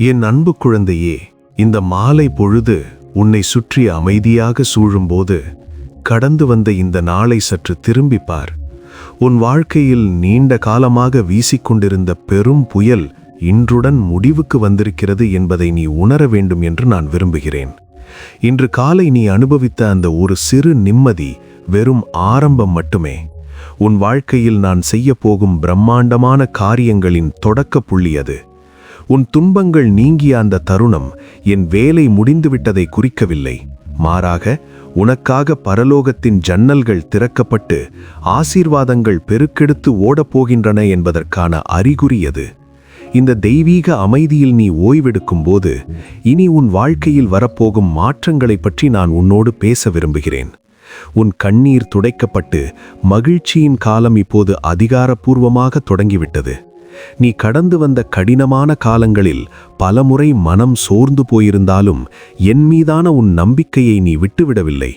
என் அன்பு குழந்தையே இந்த மாலை பொழுது உன்னை சுற்றி அமைதியாக சூழும்போது கடந்து வந்த இந்த நாளை சற்று திரும்பிப்பார் உன் வாழ்க்கையில் நீண்ட காலமாக வீசிக்கொண்டிருந்த பெரும் புயல் இன்றுடன் முடிவுக்கு வந்திருக்கிறது என்பதை நீ உணர வேண்டும் என்று நான் விரும்புகிறேன். இன்று காலை நீ அனுபவித்த அந்த ஒரு சிறு நிம்மதி வெறும் ஆரம்பம் மட்டுமே. உன் வாழ்க்கையில் நான் செய்யப் போகும் பிரம்மாண்டமான காரியங்களின் தொடக்க புள்ளி அது. உன் துன்பங்கள் நீங்கிய அந்த தருணம் என் வேலை முடிந்துவிட்டதை குறிக்கவில்லை. மாறாக உனக்காக பரலோகத்தின் ஜன்னல்கள் திறக்கப்பட்டு ஆசீர்வாதங்கள் பெருக்கெடுத்து ஓடப்போகின்றன என்பதற்கான அறிகுறி அது இந்த தெய்வீக அமைதியில் நீ ஓய்வெடுக்கும்போது இனி உன் வாழ்க்கையில் வரப்போகும் மாற்றங்களைப் பற்றி நான் உன்னோடு பேச விரும்புகிறேன். உன் கண்ணீர் துடைக்கப்பட்டு மகிழ்ச்சியின் காலம் இப்போது அதிகாரப்பூர்வமாக தொடங்கிவிட்டது. நீ கடந்து வந்த கடினமான காலங்களில் பலமுறை மனம் சோர்ந்து போயிருந்தாலும் என் மீதான உன் நம்பிக்கையை நீ விட்டுவிடவில்லை.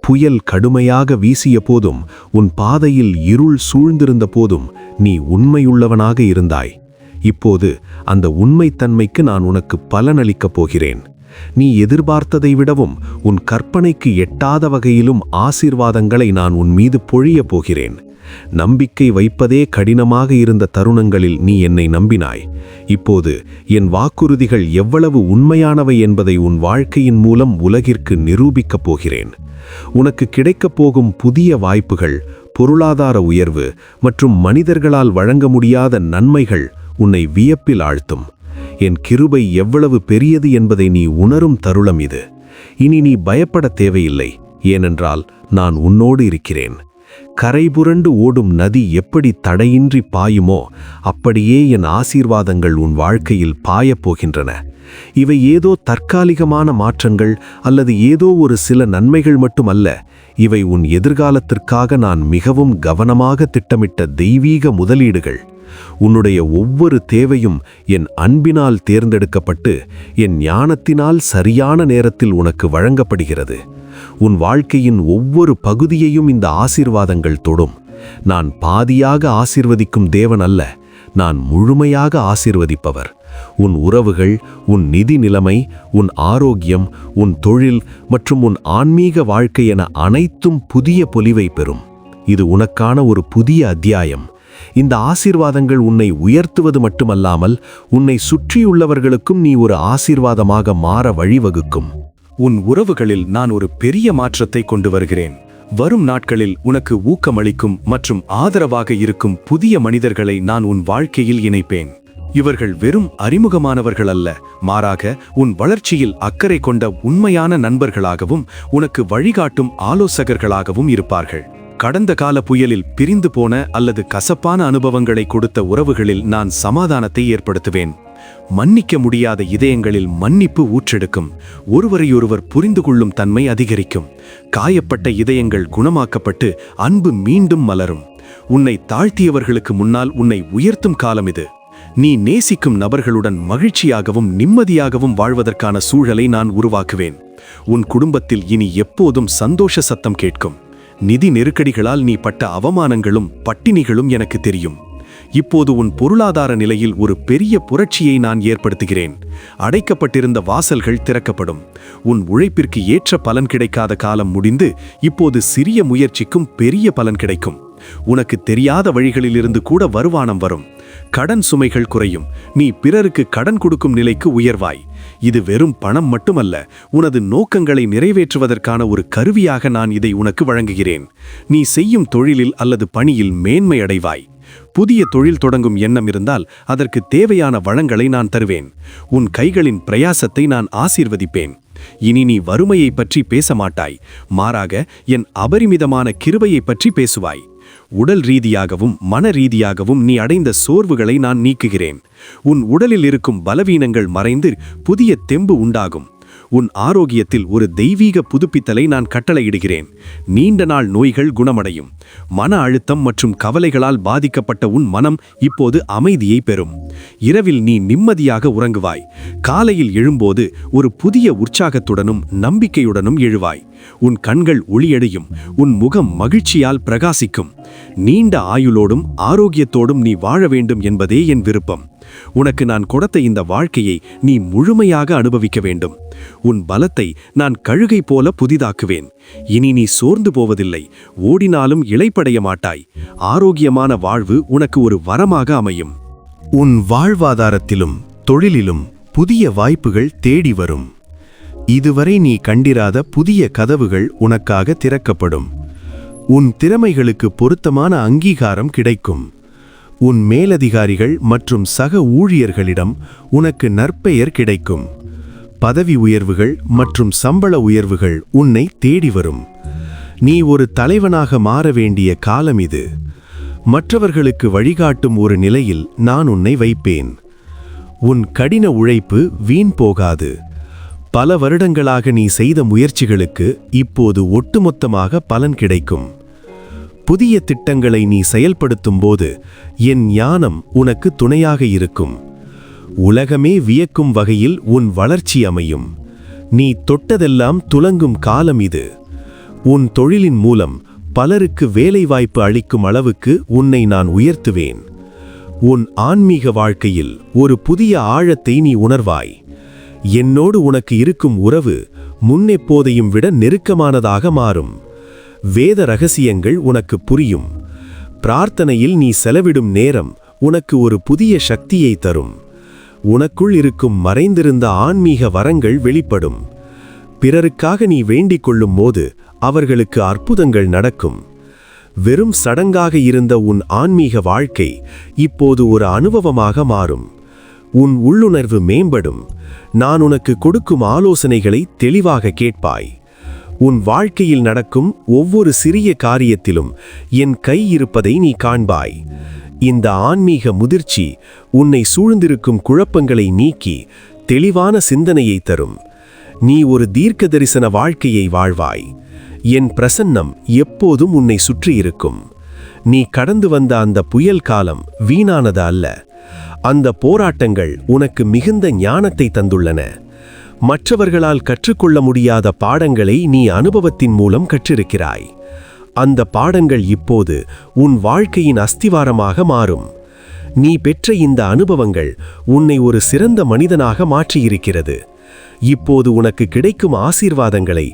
புயல் கடுமையாக வீசிய போதும் உன் பாதையில் இருள் சூழ்ந்திருந்த போதும் நீ உண்மையுள்ளவனாக இருந்தாய். இப்போது அந்த உண்மைத்தன்மைக்கு நான் உனக்கு பலனளிக்கப் போகிறேன். நீ எதிர்பார்த்ததை விடவும் உன் கற்பனைக்கு எட்டாத வகையிலும் ஆசீர்வாதங்களை நான் உன் மீது பொழியப் போகிறேன். நம்பிக்கை வைப்பதே கடினமாக இருந்த தருணங்களில் நீ என்னை நம்பினாய். இப்போது என் வாக்குறுதிகள் எவ்வளவு உண்மையானவை என்பதை உன் வாழ்க்கையின் மூலம் உலகிற்கு நிரூபிக்கப் போகிறேன். உனக்கு கிடைக்கப் போகும் புதிய வாய்ப்புகள் பொருளாதார உயர்வு மற்றும் மனிதர்களால் வழங்க முடியாத நன்மைகள் உன்னை வியப்பில் ஆழ்த்தும். என் கிருபை எவ்வளவு பெரியது என்பதை நீ உணரும் தருளம் இது. இனி நீ பயப்பட தேவையில்லை. ஏனென்றால் நான் உன்னோடு இருக்கிறேன். கரைபுரண்டு ஓடும் நதி எப்படி தடையின்றி பாயுமோ அப்படியே என் ஆசீர்வாதங்கள் உன் வாழ்க்கையில் பாயப் போகின்றன. இவை ஏதோ தற்காலிகமான மாற்றங்கள் அல்லது ஏதோ ஒரு சில நன்மைகள் மட்டுமல்ல இவை உன் எதிர்காலத்திற்காக நான் மிகவும் கவனமாக திட்டமிட்ட தெய்வீக முதலீடுகள். உன்னுடைய ஒவ்வொரு தேவையும் என் அன்பினால் தேர்ந்தெடுக்கப்பட்டு என் ஞானத்தினால் சரியான நேரத்தில் உனக்கு வழங்கப்படுகிறது. உன் வாழ்க்கையின் ஒவ்வொரு பகுதியையும் இந்த ஆசீர்வாதங்கள் தொடும். நான் பாதியாக ஆசிர்வதிக்கும் தேவன் அல்ல நான் முழுமையாக ஆசிர்வதிப்பவர். உன் உறவுகள் உன் நிதி நிலைமை உன் ஆரோக்கியம் உன் தொழில் மற்றும் உன் ஆன்மீக வாழ்க்கை என அனைத்தும் புதிய பொலிவை பெறும். இது உனக்கான ஒரு புதிய அத்தியாயம். இந்த ஆசீர்வாதங்கள் உன்னை உயர்த்துவது மட்டுமல்லாமல் உன்னை சுற்றியுள்ளவர்களுக்கும் நீ ஒரு ஆசீர்வாதமாக மாற வழிவகுக்கும். உன் உறவுகளில் நான் ஒரு பெரிய மாற்றத்தை கொண்டு வருகிறேன். வரும் நாட்களில் உனக்கு ஊக்கமளிக்கும் மற்றும் ஆதரவாக இருக்கும் புதிய மனிதர்களை நான் உன் வாழ்க்கையில் இணைப்பேன். இவர்கள் வெறும் அறிமுகமானவர்கள் அல்ல மாறாக உன் வளர்ச்சியில் அக்கறை கொண்ட உண்மையான நண்பர்களாகவும் உனக்கு வழிகாட்டும் ஆலோசகர்களாகவும் இருப்பார்கள். கடந்த கால புயலில் பிரிந்து போன அல்லது கசப்பான அனுபவங்களை கொடுத்த உறவுகளில் நான் சமாதானத்தை ஏற்படுத்துவேன். மன்னிக்க முடியாத இதயங்களில் மன்னிப்பு ஊற்றெடுக்கும். ஒருவரையொருவர் புரிந்து கொள்ளும் தன்மை அதிகரிக்கும். காயப்பட்ட இதயங்கள் குணமாக்கப்பட்டு அன்பு மீண்டும் மலரும். உன்னை தாழ்த்தியவர்களுக்கு முன்னால் உன்னை உயர்த்தும் காலம் இது. நீ நேசிக்கும் நபர்களுடன் மகிழ்ச்சியாகவும் நிம்மதியாகவும் வாழ்வதற்கான சூழலை நான் உருவாக்குவேன். உன் குடும்பத்தில் இனி எப்போதும் சந்தோஷ சத்தம் கேட்கும். நிதி நெருக்கடிகளால் நீ பட்ட அவமானங்களும் பட்டினிகளும் எனக்கு தெரியும். இப்போது உன் பொருளாதார நிலையில் ஒரு பெரிய புரட்சியை நான் ஏற்படுத்துகிறேன். அடைக்கப்பட்டிருந்த வாசல்கள் திறக்கப்படும். உன் உழைப்பிற்கு ஏற்ற பலன் கிடைக்காத காலம் முடிந்து இப்போது சிறிய முயற்சிக்கும் பெரிய பலன் கிடைக்கும். உனக்கு தெரியாத வழிகளிலிருந்து கூட வருமானம் வரும். கடன் சுமைகள் குறையும். நீ பிறருக்கு கடன் கொடுக்கும் நிலைக்கு உயர்வாய். இது வெறும் பணம் மட்டுமல்ல உனது நோக்கங்களை நிறைவேற்றுவதற்கான ஒரு கருவியாக நான் இதை உனக்கு வழங்குகிறேன். நீ செய்யும் தொழிலில் அல்லது பணியில் மேன்மை அடைவாய். புதிய தொழில் தொடங்கும் எண்ணம் இருந்தால் அதற்கு தேவையான வளங்களை நான் தருவேன். உன் கைகளின் பிரயாசத்தை நான் ஆசீர்வதிப்பேன். இனி நீ வறுமையை பற்றி பேச மாட்டாய். மாறாக என் அபரிமிதமான கிருபையை பற்றி பேசுவாய். உடல் ரீதியாகவும் மன ரீதியாகவும் நீ அடைந்த சோர்வுகளை நான் நீக்குகிறேன். உன் உடலில் இருக்கும் பலவீனங்கள் மறைந்து புதிய தெம்பு உண்டாகும். உன் ஆரோக்கியத்தில் ஒரு தெய்வீக புதுப்பித்தலை நான் கட்டளையிடுகிறேன். நீண்ட நாள் நோய்கள் குணமடையும். மன அழுத்தம் மற்றும் கவலைகளால் பாதிக்கப்பட்ட உன் மனம் இப்போது அமைதியை பெறும். இரவில் நீ நிம்மதியாக உறங்குவாய். காலையில் எழும்போது ஒரு புதிய உற்சாகத்துடனும் நம்பிக்கையுடனும் எழுவாய். உன் கண்கள் ஒளியடையும். உன் முகம் மகிழ்ச்சியால் பிரகாசிக்கும். நீண்ட ஆயுளோடும் ஆரோக்கியத்தோடும் நீ வாழ வேண்டும் என்பதே என் விருப்பம். உனக்கு நான் கொடுத்த இந்த வாழ்க்கையை நீ முழுமையாக அனுபவிக்க வேண்டும். உன் பலத்தை நான் கழுகை போல புதிதாக்குவேன். இனி நீ சோர்ந்து போவதில்லை. ஓடினாலும் இளைப்படைய மாட்டாய். ஆரோக்கியமான வாழ்வு உனக்கு ஒரு வரமாக அமையும். உன் வாழ்வாதாரத்திலும் தொழிலிலும் புதிய வாய்ப்புகள் தேடி வரும். இதுவரை நீ கண்டிராத புதிய கதவுகள் உனக்காக திறக்கப்படும். உன் திறமைகளுக்கு பொருத்தமான அங்கீகாரம் கிடைக்கும். உன் மேலதிகாரிகள் மற்றும் சக ஊழியர்களிடம் உனக்கு நற்பெயர் கிடைக்கும். பதவி உயர்வுகள் மற்றும் சம்பள உயர்வுகள் உன்னை தேடி வரும். நீ ஒரு தலைவனாக மாற வேண்டிய காலம் இது. மற்றவர்களுக்கு வழிகாட்டும் ஒரு நிலையில் நான் உன்னை வைப்பேன். உன் கடின உழைப்பு வீண் போகாது. பல வருடங்களாக நீ செய்த முயற்சிகளுக்கு இப்போது ஒட்டுமொத்தமாக பலன் கிடைக்கும். புதிய திட்டங்களை நீ செயல்படுத்தும் போது என் ஞானம் உனக்கு துணையாக இருக்கும். உலகமே வியக்கும் வகையில் உன் வளர்ச்சி அமையும். நீ தொட்டதெல்லாம் துலங்கும் காலம் இது. உன் தொழிலின் மூலம் பலருக்கு வேலைவாய்ப்பு அளிக்கும் அளவுக்கு உன்னை நான் உயர்த்துவேன். உன் ஆன்மீக வாழ்க்கையில் ஒரு புதிய ஆழத்தை நீ உணர்வாய். என்னோடு உனக்கு இருக்கும் உறவு முன்னெப்போதையும் விட நெருக்கமானதாக மாறும். வேத ரகசியங்கள் உனக்கு புரியும். பிரார்த்தனையில் நீ செலவிடும் நேரம் உனக்கு ஒரு புதிய சக்தியை தரும். உனக்குள் இருக்கும் மறைந்திருந்த ஆன்மீக வரங்கள் வெளிப்படும். பிறருக்காக நீ வேண்டிக் கொள்ளும் போது அவர்களுக்கு அற்புதங்கள் நடக்கும். வெறும் சடங்காக இருந்த உன் ஆன்மீக வாழ்க்கை இப்போது ஒரு அனுபவமாக மாறும். உன் உள்ளுணர்வு மேம்படும். நான் உனக்கு கொடுக்கும் ஆலோசனைகளை தெளிவாக கேட்பாய். உன் வாழ்க்கையில் நடக்கும் ஒவ்வொரு சிறிய காரியத்திலும் என் கை இருப்பதை நீ காண்பாய். இந்த ஆன்மீக முதிர்ச்சி உன்னை சூழ்ந்திருக்கும் குழப்பங்களை நீக்கி தெளிவான சிந்தனையை தரும். நீ ஒரு தீர்க்க தரிசன வாழ்க்கையை வாழ்வாய். என் பிரசன்னம் எப்போதும் உன்னை சுற்றியிருக்கும் நீ கடந்து வந்த அந்த புயல் காலம் வீணானது அல்ல. அந்த போராட்டங்கள் உனக்கு மிகுந்த ஞானத்தை தந்துள்ளன. மற்றவர்களால் கற்றுக்கொள்ள முடியாத பாடங்களை நீ அனுபவத்தின் மூலம் கற்றிருக்கிறாய். அந்த பாடங்கள் இப்போது உன் வாழ்க்கையின் அஸ்திவாரமாக மாறும். நீ பெற்ற இந்த அனுபவங்கள் உன்னை ஒரு சிறந்த மனிதனாக மாற்றியிருக்கிறது. இப்போது உனக்கு கிடைக்கும் ஆசீர்வாதங்களை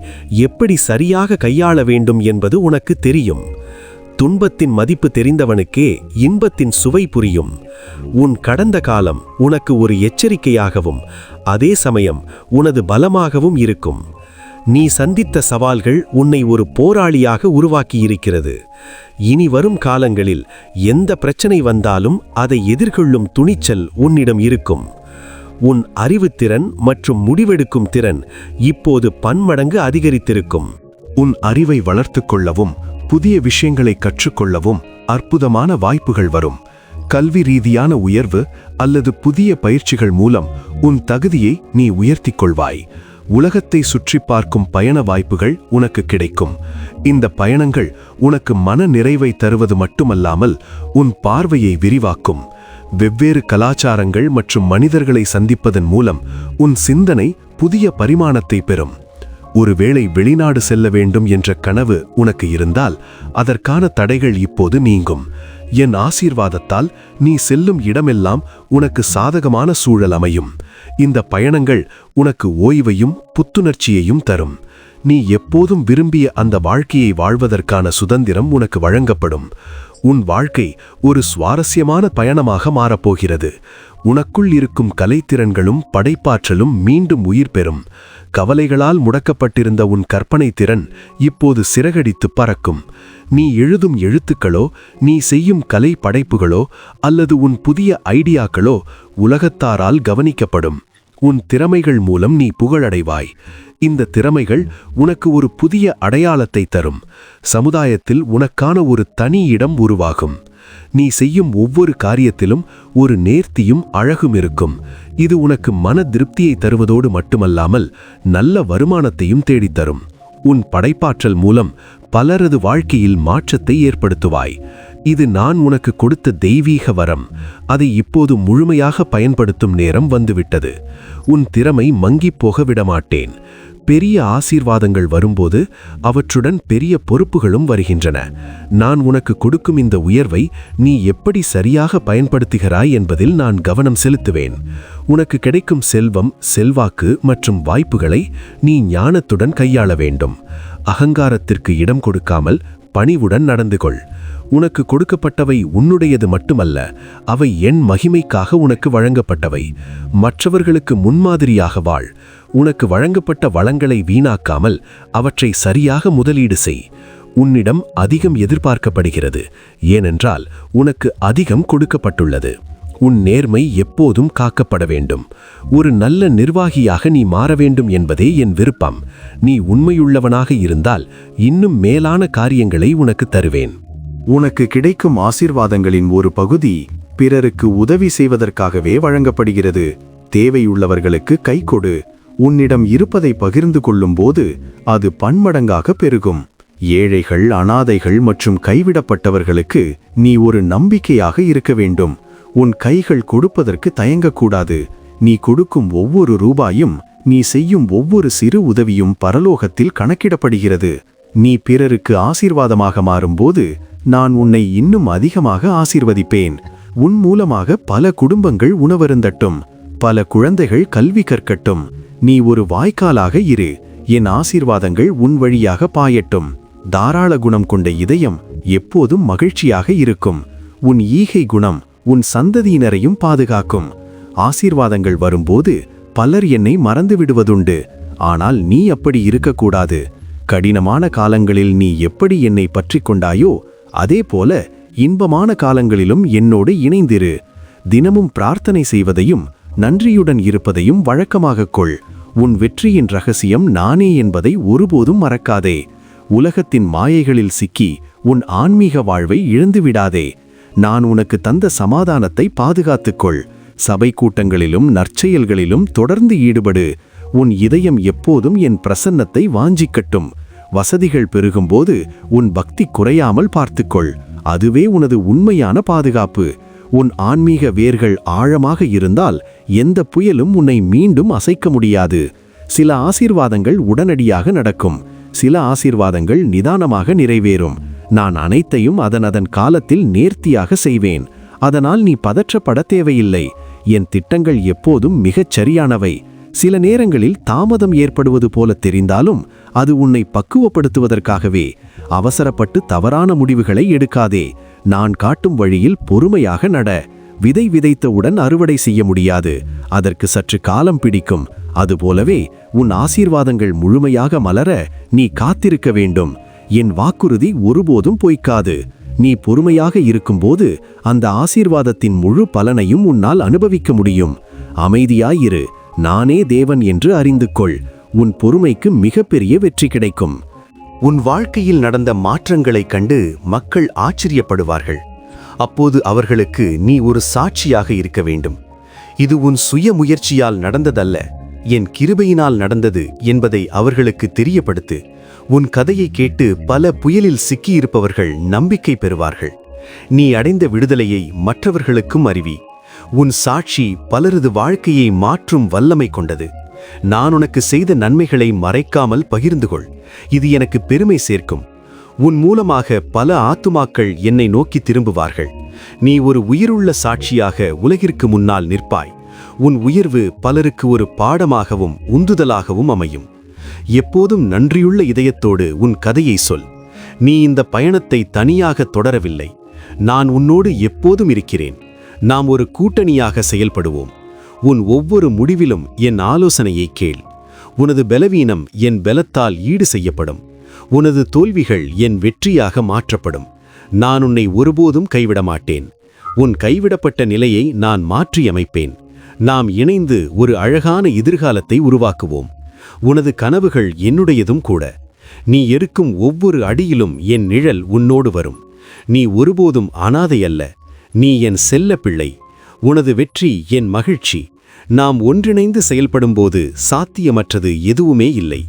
எப்படி சரியாக கையாள வேண்டும் என்பது உனக்கு தெரியும். துன்பத்தின் மதிப்பு தெரிந்தவனுக்கே இன்பத்தின் சுவை புரியும். உன் கடந்த காலம் உனக்கு ஒரு எச்சரிக்கையாகவும் அதே சமயம் உனது பலமாகவும் இருக்கும். நீ சந்தித்த சவால்கள் உன்னை ஒரு போராளியாக உருவாக்கியிருக்கிறது. இனி வரும் காலங்களில் எந்த பிரச்சனை வந்தாலும் அதை எதிர்கொள்ளும் துணிச்சல் உன்னிடம் இருக்கும். உன் அறிவுத்திறன் மற்றும் முடிவெடுக்கும் திறன் இப்போது பன்மடங்கு அதிகரித்திருக்கும். உன் அறிவை வளர்த்துக் கொள்ளவும் புதிய விஷயங்களை கற்றுக்கொள்ளவும் அற்புதமான வாய்ப்புகள் வரும். கல்வி ரீதியான உயர்வு அல்லது புதிய பயிற்சிகள் மூலம் உன் தகுதியை நீ உயர்த்திக் கொள்வாய். உலகத்தை சுற்றி பார்க்கும் பயண வாய்ப்புகள் உனக்கு கிடைக்கும். இந்த பயணங்கள் உனக்கு மன நிறைவை தருவது மட்டுமல்லாமல் உன் பார்வையை விரிவாக்கும். வெவ்வேறு கலாச்சாரங்கள் மற்றும் மனிதர்களை சந்திப்பதன் மூலம் உன் சிந்தனை புதிய பரிமாணத்தை பெறும். ஒருவேளை வெளிநாடு செல்ல வேண்டும் என்ற கனவு உனக்கு இருந்தால் அதற்கான தடைகள் இப்போது நீங்கும். என் ஆசீர்வாதத்தால் நீ செல்லும் இடமெல்லாம் உனக்கு சாதகமான சூழல் அமையும். இந்த பயணங்கள் உனக்கு ஓய்வையும் புத்துணர்ச்சியையும் தரும். நீ எப்போதும் விரும்பிய அந்த வாழ்க்கையை வாழ்வதற்கான சுதந்திரம் உனக்கு வழங்கப்படும். உன் வாழ்க்கை ஒரு சுவாரஸ்யமான பயணமாக மாறப்போகிறது. உனக்குள் இருக்கும் கலைத்திறன்களும் படைப்பாற்றலும் மீண்டும் உயிர் பெறும். கவலைகளால் முடக்கப்பட்டிருந்த உன் கற்பனை திறன் இப்போது சிறகடித்து பறக்கும். நீ எழுதும் எழுத்துக்களோ நீ செய்யும் கலை படைப்புகளோ அல்லது உன் புதிய ஐடியாக்களோ உலகத்தாரால் கவனிக்கப்படும். உன் திறமைகள் மூலம் நீ புகழடைவாய். இந்த திறமைகள் உனக்கு ஒரு புதிய அடையாளத்தை தரும். சமுதாயத்தில் உனக்கான ஒரு தனி இடம் உருவாகும். நீ செய்யும் ஒவ்வொரு காரியத்திலும் ஒரு நேர்த்தியும் அழகும் இருக்கும். இது உனக்கு மன திருப்தியை தருவதோடு மட்டுமல்லாமல் நல்ல வருமானத்தையும் தேடித் தரும் உன் படைப்பாற்றல் மூலம் பலரது வாழ்க்கையில் மாற்றத்தை ஏற்படுத்துவாய். இது நான் உனக்கு கொடுத்த தெய்வீக வரம். அதை இப்போது முழுமையாக பயன்படுத்தும் நேரம் வந்துவிட்டது. உன் திறமை மங்கிப் போக விடமாட்டேன் பெரிய ஆசீர்வாதங்கள் வரும்போது அவற்றுடன் பெரிய பொறுப்புகளும் வருகின்றன. நான் உனக்கு கொடுக்கும் இந்த உயர்வை நீ எப்படி சரியாக பயன்படுத்துகிறாய் என்பதில் நான் கவனம் செலுத்துவேன். உனக்கு கிடைக்கும் செல்வம் செல்வாக்கு மற்றும் வாய்ப்புகளை நீ ஞானத்துடன் கையாள வேண்டும். அகங்காரத்திற்கு இடம் கொடுக்காமல் பணிவுடன் நடந்து கொள் உனக்கு கொடுக்கப்பட்டவை உன்னுடையது மட்டுமல்ல அவை என் மகிமைக்காக உனக்கு வழங்கப்பட்டவை. மற்றவர்களுக்கு முன்மாதிரியாக வாழ். உனக்கு வழங்கப்பட்ட வளங்களை வீணாக்காமல் அவற்றை சரியாக முதலீடு செய். உன்னிடம் அதிகம் எதிர்பார்க்கப்படுகிறது ஏனென்றால் உனக்கு அதிகம் கொடுக்கப்பட்டுள்ளது. உன் நேர்மை எப்போதும் காக்கப்பட வேண்டும். ஒரு நல்ல நிர்வாகியாக நீ மாற வேண்டும் என்பதே என் விருப்பம். நீ உண்மையுள்ளவனாக இருந்தால் இன்னும் மேலான காரியங்களை உனக்கு தருவேன். உனக்கு கிடைக்கும் ஆசீர்வாதங்களின் ஒரு பகுதி பிறருக்கு உதவி செய்வதற்காகவே வழங்கப்படுகிறது. தேவையுள்ளவர்களுக்கு கை கொடு. உன்னிடம் இருப்பதை பகிர்ந்து கொள்ளும்போது அது பன்மடங்காக பெருகும். ஏழைகள் அனாதைகள் மற்றும் கைவிடப்பட்டவர்களுக்கு நீ ஒரு நம்பிக்கையாக இருக்க வேண்டும். உன் கைகள் கொடுப்பதற்கு தயங்கக்கூடாது. நீ கொடுக்கும் ஒவ்வொரு ரூபாயும் நீ செய்யும் ஒவ்வொரு சிறு உதவியும் பரலோகத்தில் கணக்கிடப்படுகிறது. நீ பிறருக்கு ஆசீர்வாதமாக மாறும்போது நான் உன்னை இன்னும் அதிகமாக ஆசீர்வதிப்பேன். உன் மூலமாக பல குடும்பங்கள் உணவருந்தட்டும். பல குழந்தைகள் கல்வி கற்கட்டும். நீ ஒரு வாய்க்காலாக இரு. என் ஆசீர்வாதங்கள் உன் வழியாக பாயட்டும். தாராள குணம் கொண்ட இதயம் எப்போதும் மகிழ்ச்சியாக இருக்கும். உன் ஈகை குணம் உன் சந்ததியினரையும் பாதுகாக்கும். ஆசீர்வாதங்கள் வரும்போது பலர் என்னை மறந்து விடுவதுண்டு ஆனால் நீ அப்படி இருக்கக்கூடாது. கடினமான காலங்களில் நீ எப்படி என்னை பற்றி கொண்டாயோ அதே போல இன்பமான காலங்களிலும் என்னோடு இணைந்திரு. தினமும் பிரார்த்தனை செய்வதையும் நன்றியுடன் இருப்பதையும் வழக்கமாகக் கொள். உன் வெற்றியின் ரகசியம் நானே என்பதை ஒருபோதும் மறக்காதே. உலகத்தின் மாயைகளில் சிக்கி உன் ஆன்மீக வாழ்வை இழந்துவிடாதே. நான் உனக்கு தந்த சமாதானத்தை பாதுகாத்துக்கொள் சபை கூட்டங்களிலும் நற்செயல்களிலும் தொடர்ந்து ஈடுபடு. உன் இதயம் எப்போதும் என் பிரசன்னத்தை வாஞ்சிக்கட்டும். வசதிகள் பெருகும்போது உன் பக்தி குறையாமல் பார்த்துக்கொள். அதுவே உனது உண்மையான பாதுகாப்பு. உன் ஆன்மீக வேர்கள் ஆழமாக இருந்தால் எந்த புயலும் உன்னை மீண்டும் அசைக்க முடியாது. சில ஆசீர்வாதங்கள் உடனடியாக நடக்கும். சில ஆசீர்வாதங்கள் நிதானமாக நிறைவேறும். நான் அனைத்தையும் அதன் அதன் காலத்தில் நேர்த்தியாக செய்வேன். அதனால் நீ பதற்றப்பட தேவையில்லை. என் திட்டங்கள் எப்போதும் மிகச் சரியானவை சில நேரங்களில் தாமதம் ஏற்படுவது போல தெரிந்தாலும் அது உன்னை பக்குவப்படுத்துவதற்காகவே. அவசரப்பட்டு தவறான முடிவுகளை எடுக்காதே. நான் காட்டும் வழியில் பொறுமையாக நட. விதை விதைத்தவுடன் அறுவடை செய்ய முடியாது. அதற்கு சற்று காலம் பிடிக்கும். அதுபோலவே உன் ஆசீர்வாதங்கள் முழுமையாக மலர நீ காத்திருக்க வேண்டும். என் வாக்குறுதி ஒருபோதும் பொய்க்காது. நீ பொறுமையாக இருக்கும்போது அந்த ஆசீர்வாதத்தின் முழு பலனையும் உன்னால் அனுபவிக்க முடியும். அமைதியாயிரு. நானே தேவன் என்று அறிந்து கொள் உன் பொறுமைக்கு மிகப்பெரிய வெற்றி கிடைக்கும். உன் வாழ்க்கையில் நடந்த மாற்றங்களைக் கண்டு மக்கள் ஆச்சரியப்படுவார்கள். அப்போது அவர்களுக்கு நீ ஒரு சாட்சியாக இருக்க வேண்டும். இது உன் சுய முயற்சியால் நடந்ததல்ல. என் கிருபையினால் நடந்தது என்பதை அவர்களுக்கு தெரியப்படுத்து. உன் கதையை கேட்டு பல புயலில் சிக்கியிருப்பவர்கள் நம்பிக்கை பெறுவார்கள். நீ அடைந்த விடுதலையை மற்றவர்களுக்கும் அறிவி. உன் சாட்சி பலரது வாழ்க்கையை மாற்றும் வல்லமை கொண்டது. நான் உனக்கு செய்த நன்மைகளை மறைக்காமல் பகிர்ந்து கொள். இது எனக்கு பெருமை சேர்க்கும். உன் மூலமாக பல ஆத்துமாக்கள் என்னை நோக்கி திரும்புவார்கள். நீ ஒரு உயிருள்ள சாட்சியாக உலகிற்கு முன்னால் நிற்பாய். உன் உயர்வு பலருக்கு ஒரு பாடமாகவும் உந்துதலாகவும் அமையும். எப்போதும் நன்றியுள்ள இதயத்தோடு உன் கதையை சொல். நீ இந்த பயணத்தை தனியாக தொடரவில்லை. நான் உன்னோடு எப்போதும் இருக்கிறேன். நாம் ஒரு கூட்டணியாக செயல்படுவோம். உன் ஒவ்வொரு முடிவிலும் என் ஆலோசனையை கேள். உனது பலவீனம் என் பலத்தால் ஈடு செய்யப்படும். உனது தோல்விகள் என் வெற்றியாக மாற்றப்படும். நான் உன்னை ஒருபோதும் கைவிட மாட்டேன். உன் கைவிடப்பட்ட நிலையை நான் மாற்றியமைப்பேன். நாம் இணைந்து ஒரு அழகான எதிர்காலத்தை உருவாக்குவோம். உனது கனவுகள் என்னுடையதும் கூட. நீ இருக்கும் ஒவ்வொரு அடியிலும் என் நிழல் உன்னோடு வரும். நீ ஒருபோதும் அனாதை அல்ல நீ என் செல்ல பிள்ளை. உனது வெற்றி என் மகிழ்ச்சி. நாம் ஒன்றிணைந்து செயல்படும்போது சாத்தியமற்றது எதுவுமே இல்லை.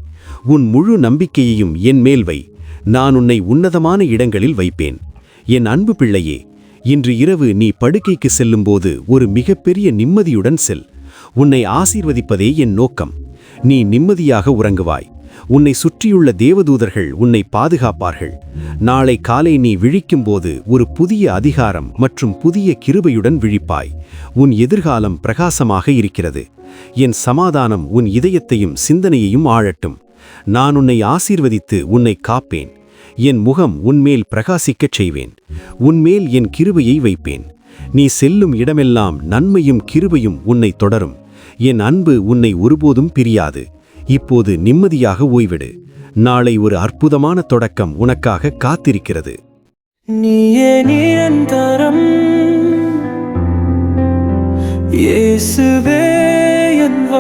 உன் முழு நம்பிக்கையையும் என் மேல் வை. நான் உன்னை உன்னதமான இடங்களில் வைப்பேன். என் அன்பு பிள்ளையே இன்று இரவு நீ படுக்கைக்கு செல்லும்போது ஒரு மிகப்பெரிய நிம்மதியுடன் செல். உன்னை ஆசீர்வதிப்பதே என் நோக்கம். நீ நிம்மதியாக உறங்குவாய். உன்னை சுற்றியுள்ள தேவதூதர்கள் உன்னை பாதுகாப்பார்கள். நாளை காலை நீ விழிக்கும்போது ஒரு புதிய அதிகாரம் மற்றும் புதிய கிருபையுடன் விழிப்பாய். உன் எதிர்காலம் பிரகாசமாக இருக்கிறது. என் சமாதானம் உன் இதயத்தையும் சிந்தனையையும் ஆழட்டும். நான் உன்னை ஆசீர்வதித்து உன்னை காப்பேன். என் முகம் உன்மேல் பிரகாசிக்கச் செய்வேன். உன்மேல் என் கிருபையை வைப்பேன். நீ செல்லும் இடமெல்லாம் நன்மையும் கிருபையும் உன்னை தொடரும். என் அன்பு உன்னை ஒருபோதும் பிரியாது. இப்போது நிம்மதியாக ஓய்விடு. நாளை ஒரு அற்புதமான தொடக்கம் உனக்காக காத்திருக்கிறது. நீயே நிரந்தரம். இயேசுவே என்